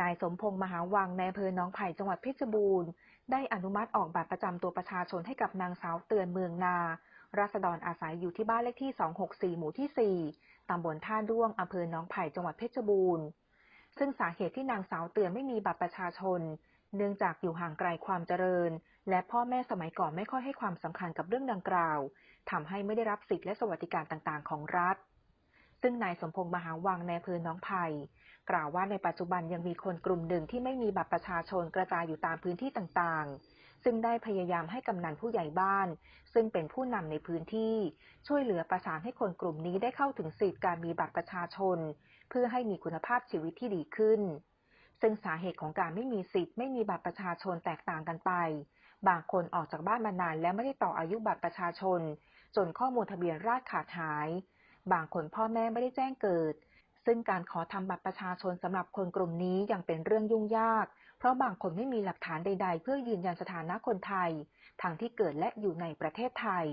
นายสมพงษ์มหาวังในอำเภอหนองไผ่จังหวัดเพชรบูรณ์ ได้อนุมัติออกบัตรประจำตัวประชาชนให้กับนางสาวเตือนเมืองนาราษฎรอาศัยอยู่ที่บ้านเลขที่ 264 หมู่ที่ 4 ตำบลท่าด้วง อำเภอหนองไผ่จังหวัดเพชรบูรณ์ ซึ่งสาเหตุที่นางสาวเตือนไม่มีบัตรประชาชน เนื่องจากอยู่ห่างไกลความเจริญ และพ่อแม่สมัยก่อนไม่ค่อยให้ความสำคัญกับเรื่องดังกล่าวทำให้ไม่ได้รับสิทธิและสวัสดิการต่างๆ ของรัฐ ซึ่งนายสมพงษ์มหาวังในอำเภอหนองไผ่กล่าวว่าในปัจจุบันยังมีคนกลุ่มหนึ่งที่ไม่มีบัตรประชาชนกระจายอยู่ตามพื้นที่ต่างๆ ซึ่งได้พยายามให้กำนันผู้ใหญ่บ้าน ซึ่งเป็นผู้นำในพื้นที่ ช่วยเหลือประสานให้คนกลุ่มนี้ได้เข้าถึงสิทธิการมีบัตรประชาชน เพื่อให้มีคุณภาพชีวิตที่ดีขึ้น ซึ่งสาเหตุของการไม่มีสิทธิ์ไม่มีบัตรประชาชนแตกต่างกันไป บางคนออกจากบ้านมานานและไม่ได้ต่ออายุบัตรประชาชน จนข้อมูลทะเบียนราษฎรขาดหาย บางคนพ่อแม่ไม่ได้แจ้งเกิด ซึ่งการขอทำบัตรประชาชนสำหรับคนกลุ่มนี้ยังเป็นเรื่องยุ่งยาก เพราะบางคนไม่มีหลักฐานใด ๆ เพื่อยืนยันสถานะคนไทย ทั้งที่เกิดและอยู่ในประเทศไทย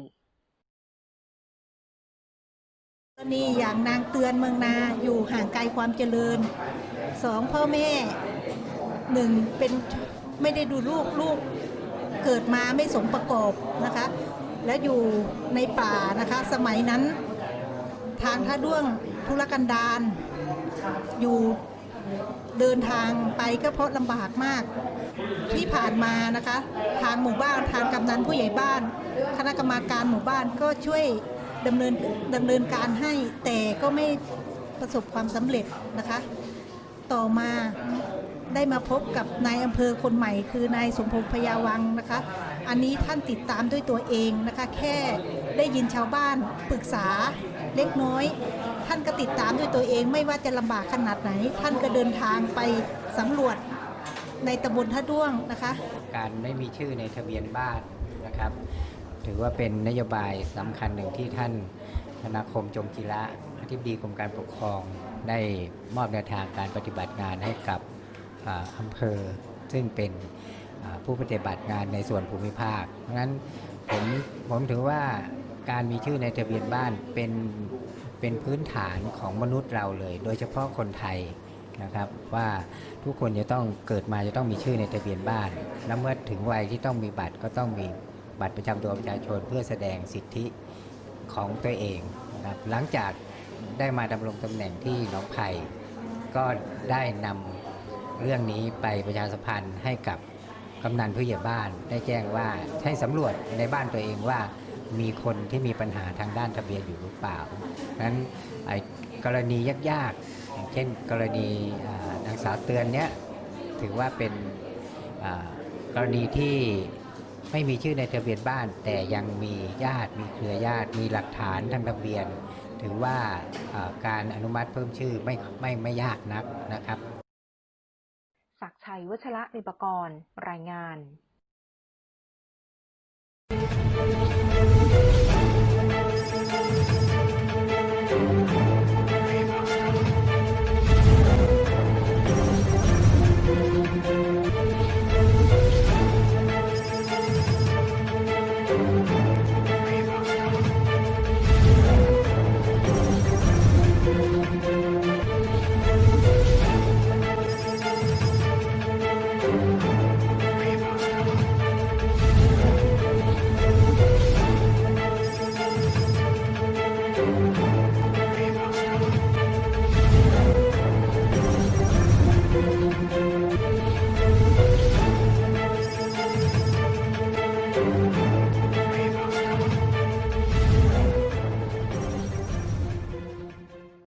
กรณีอย่างนางเตือนเมืองนาอยู่ห่างไกลความเจริญสองพ่อแม่หนึ่งเป็นไม่ได้ดูลูกลูกเกิดมาไม่สมประกอบนะคะ และอยู่ในป่านะคะ สมัยนั้น ทางท่าด้วงธุรกันดารอยู่เดินทางไปก็เพราะลำบากมาก ที่ผ่านมานะคะ ทางหมู่บ้านทางกำนันผู้ใหญ่บ้าน คณะกรรมการหมู่บ้านก็ช่วยดำเนินดำเนินการให้แต่ก็ไม่ประสบความสำเร็จนะคะ ต่อมา ได้มาพบกับนายอำเภอคนใหม่ คือนายสมพงษ์พยาวังนะคะ อันนี้ท่านติดตามด้วยตัวเองนะคะ แค่ได้ยินชาวบ้านปรึกษาเล็กน้อย ท่านก็ติดตามด้วยตัวเองไม่ว่าจะลำบากขนาดไหน ท่านก็เดินทางไปสำรวจในตำบลท่าด้วงนะคะ การไม่มีชื่อในทะเบียนบ้านนะครับ ถือว่าเป็นนโยบายสำคัญหนึ่งที่ท่านธนาคมจงกีระอธิบดีกรมการปกครองได้มอบแนวทางการปฏิบัติงานให้กับ อำเภอ ซึ่งเป็นผู้ปฏิบัติงานในส่วนภูมิภาค เพราะฉะนั้นผมผมถือว่าการมีชื่อในทะเบียนบ้านเป็นเป็นพื้นฐานของมนุษย์เราเลย โดยเฉพาะคนไทยนะครับว่าทุกคนจะต้องเกิดมาจะต้องมีชื่อในทะเบียนบ้าน แล้วเมื่อถึงวัยที่ต้องมีบัตรก็ต้องมีบัตรประจำตัวประชาชนเพื่อแสดงสิทธิของตัวเองนะครับหลังจากได้มาดำรงตำแหน่งที่หนองไผ่ก็ได้นำ เรื่องนี้ไปประชาสัมพันธ์ให้กับกำนันผู้ใหญ่บ้าน ได้แจ้งว่าให้สำรวจในบ้านตัวเองว่า มีคนที่มีปัญหาทางด้านทะเบียนอยู่หรือเปล่านั้นกรณียากๆอย่างเช่น กรณีนางสาวเตือนเนี้ยถือว่าเป็นกรณีที่ไม่มีชื่อในทะเบียนบ้าน แต่ยังมีญาติมีเครือญาติมีหลักฐานทางทะเบียน ถือว่าอ่าการอนุมัติเพิ่มชื่อไม่ไม่ไม่ยากนักนะครับ ศักชัยวัชระนิปกรรายงาน